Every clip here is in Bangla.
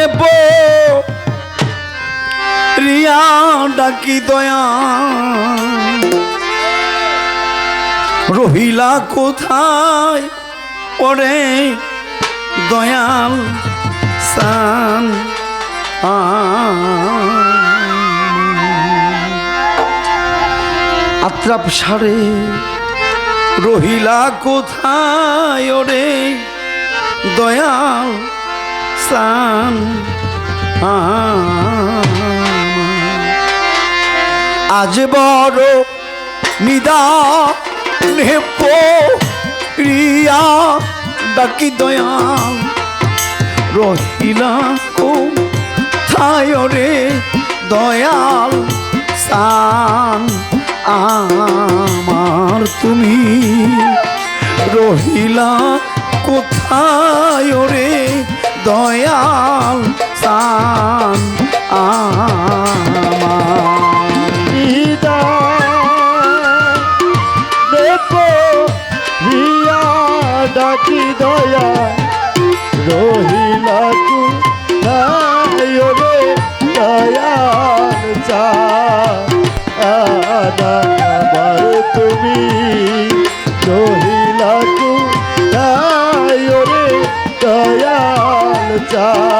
নেব। রিয়া ডাকি দয়া। রহিলা কোথায়? পরে দয়াল সান। আত্রাপ সারে, রহিলা কোথায়? ওরে দয়াল সান আজ বড় নিদা নেপ রিয়া, ডাকি দয়াল। রহিলা কোথায় রে দয়াল সান? আমার তুমি রহিলা কোথায় রে দয়াল সান ডাকি দয়া রহিলা তু রে দয়াল চা তুমি রহিলা দয়াল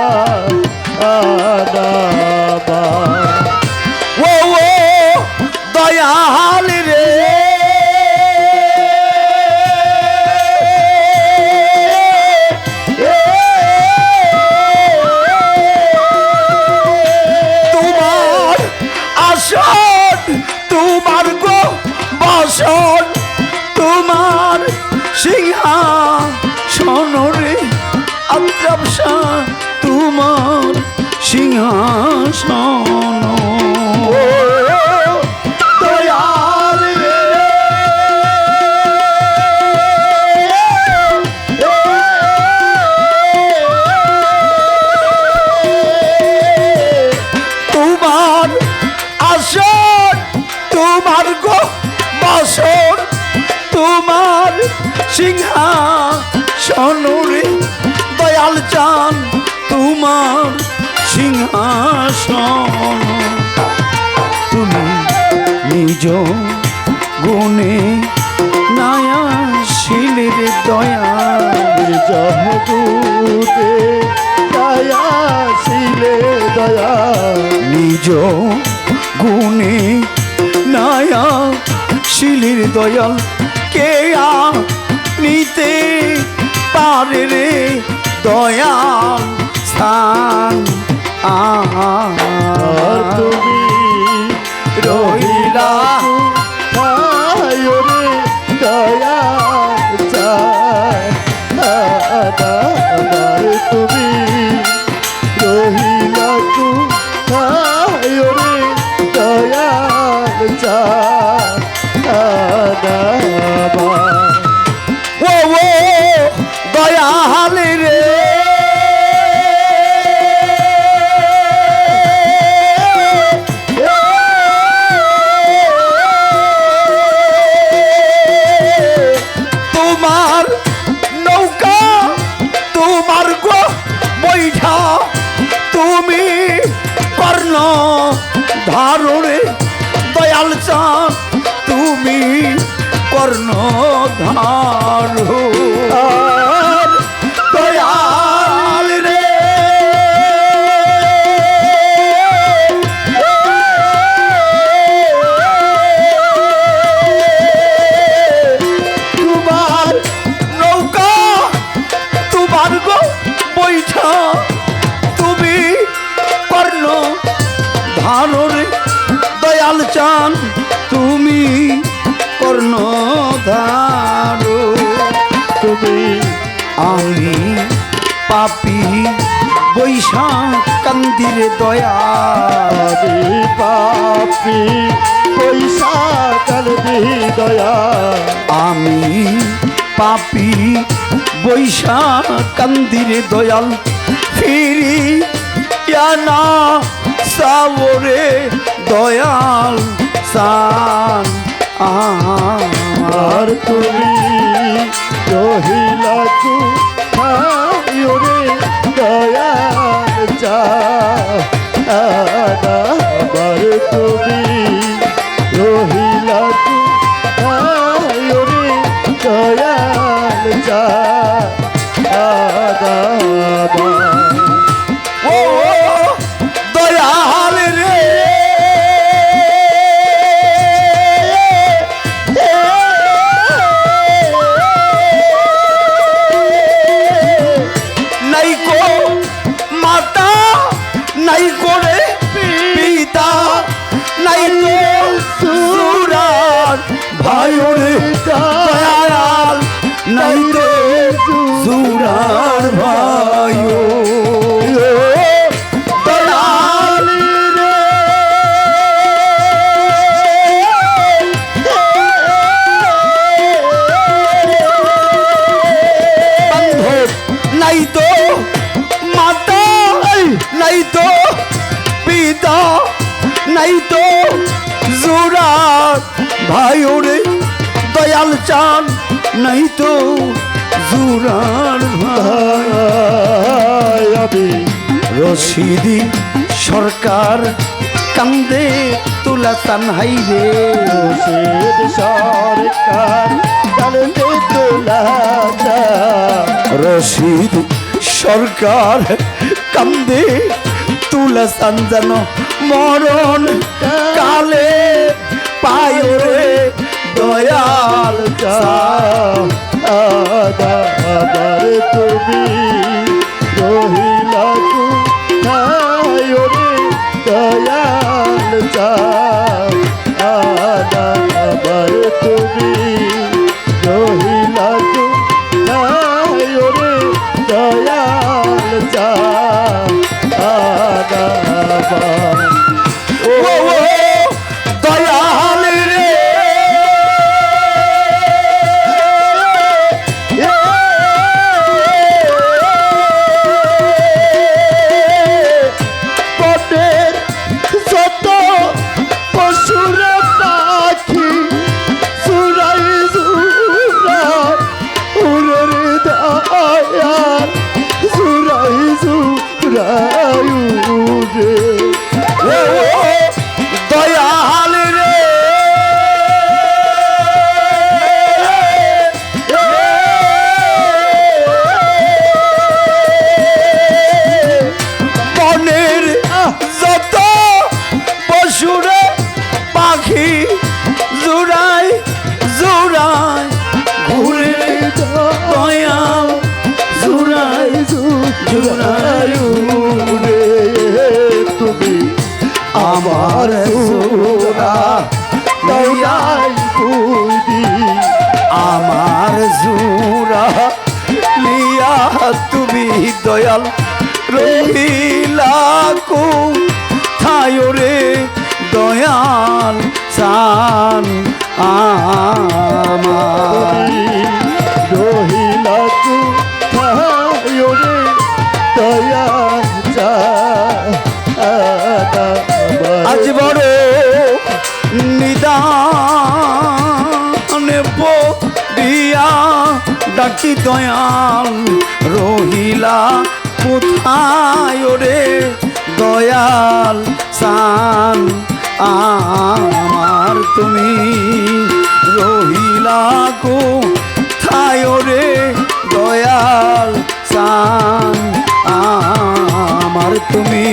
রে। তোমার গো বসন তোমার সিংহাসন রে। দয়াল চান তোমার সিংহাসন। তুমি নিজ গুণে নায়া শিলের দয়া জহদূতে দয়া শিলে দয়া নিজ গুণে নায়া শিলির দয়াল। কে নিতে পারে রে স্থান আর ধারণে দয়াল চাঁদ তুমি কর্ণ ধারো ধারো তুমি আমি পাপি বৈশাখ কান্দিরে দয়া পাপি কালবি দয়া আমি পাপি বৈশাখ কান্দিরে দয়াল ফিরি না সাবরে দয়াল সান আর তুমি রহিলা তু রে দয়া চা আমার তুমি চান নাই তো জোড়ার ভাই। আমি রশিদি সরকার কান্দে তুলা চান হাই রে রশিদ সরকার কালকে তোলা রশিদ সরকার কান্দে তুলা চান যেন মরণ কালে পায় রে দয়াল আবার তুমি রহিলা রে দয়াল চা আবার তুমি রহিলা রে দয়াল চা আবার ও ও দয়াল রহিলা কো থায় রে দয়াল চান আমার। রহিলা রে দয়া চা আজ বড় নিদানে দিয়া ডাকি দয়াল রহিলা কোথায় রে দয়াল সান? আমার তুমি রহিলা কোথায় রে দয়াল সান? আমার তুমি